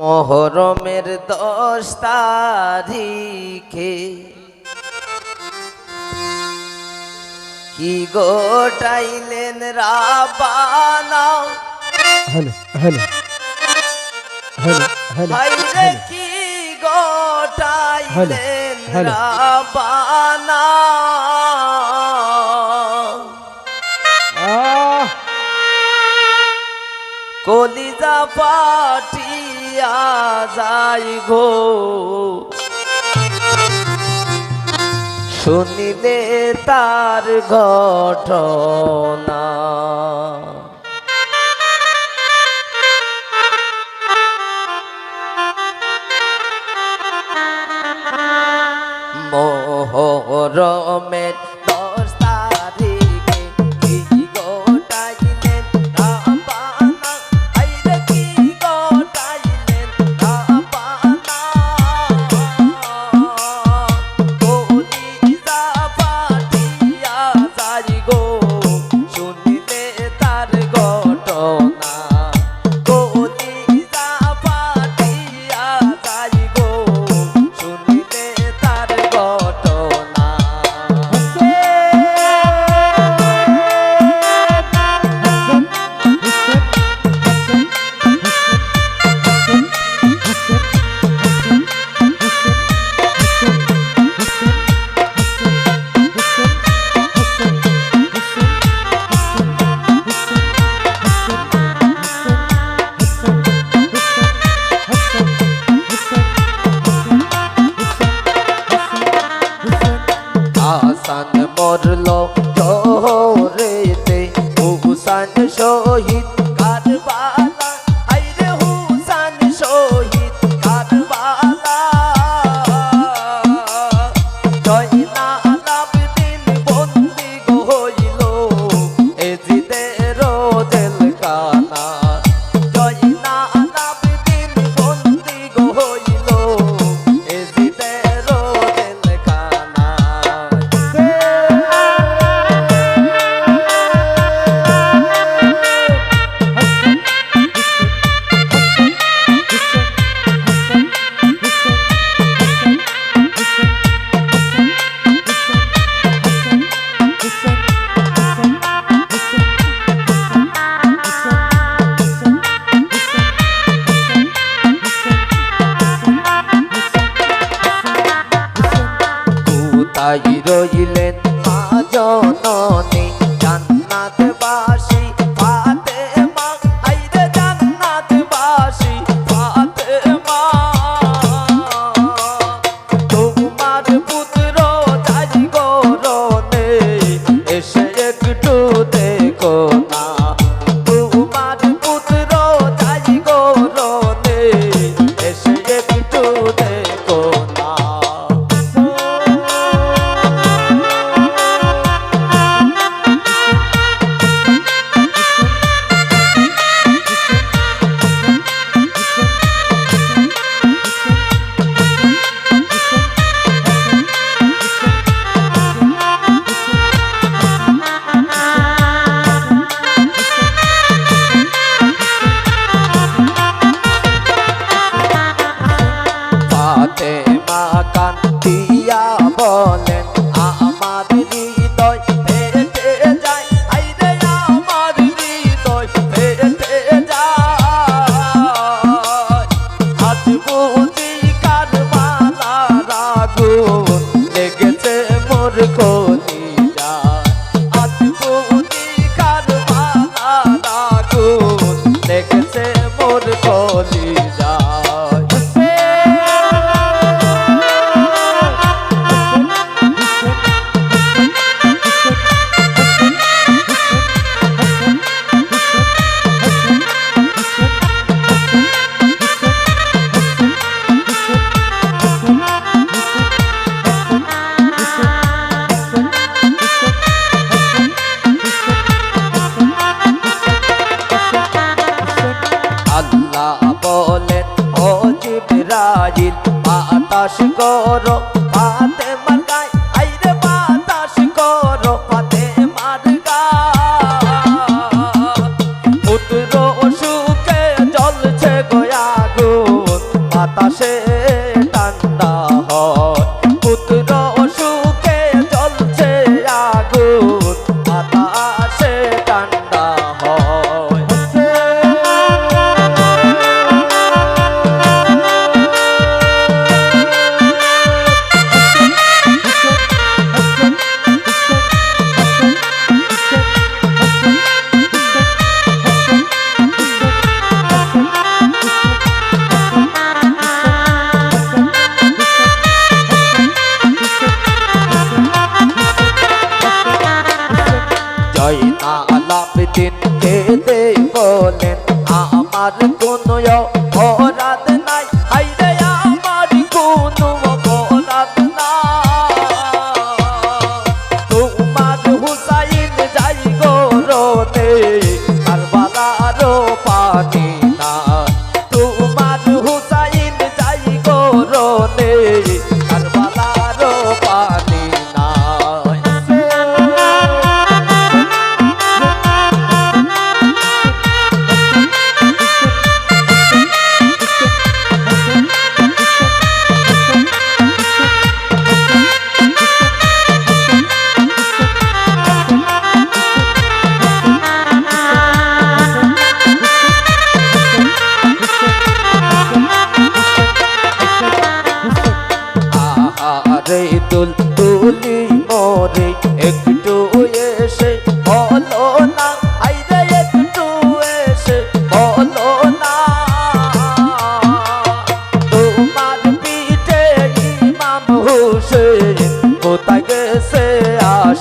মহরমের দশ তারিখে। কি গোটাইলেন রাবানা হ্যালো হ্যালো কি গোটাইলেন রাবানা কলিজা পাটি দিয়া যাই গো। শুনিলে তার ঘটনা। মোহরমে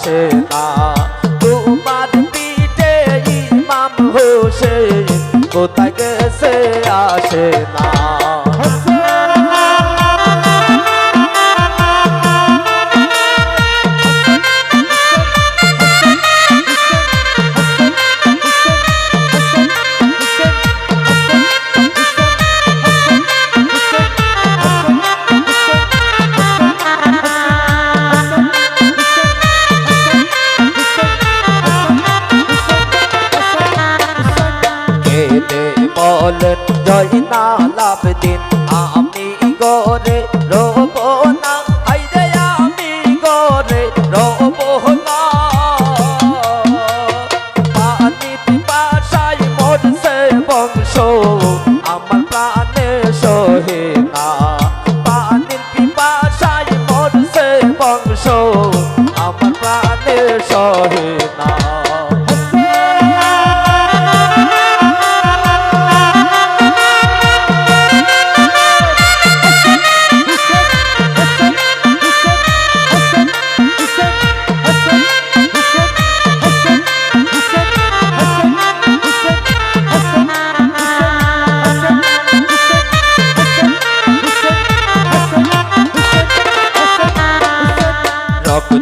হোসেনা তোমার পিঠে ইমাম হোসেন কোথায় গেছে আসে না।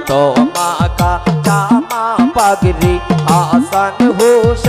तो माका का चामा पगरी आसन होश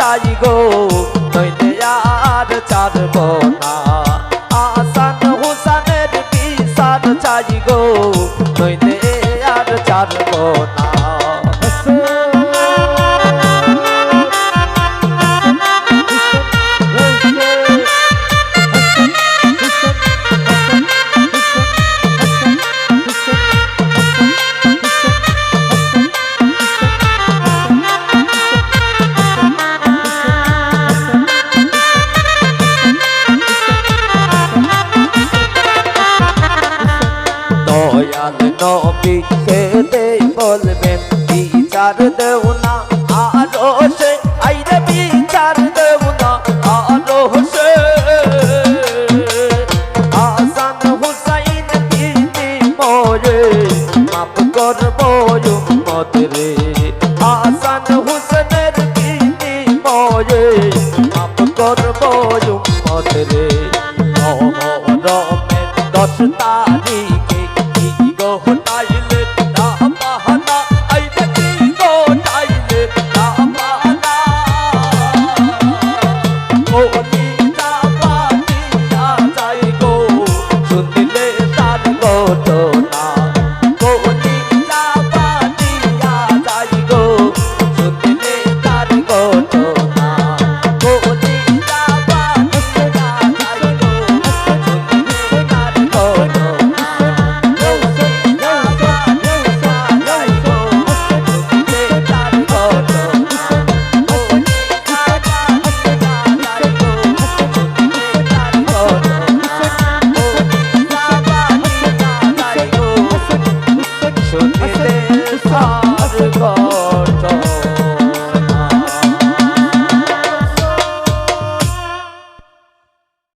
চাই গো নইলে আর চাঁদব না। জান নবীকে দে বলবে, বিচার দেও না আরও সে। আইরে বিচার দেও না আরও সে। আসান হুসাইন দিদি মরে মাপ করব মত রে। আসান হুসেনের দিদি মরে মাপ করব মত রে। দশটা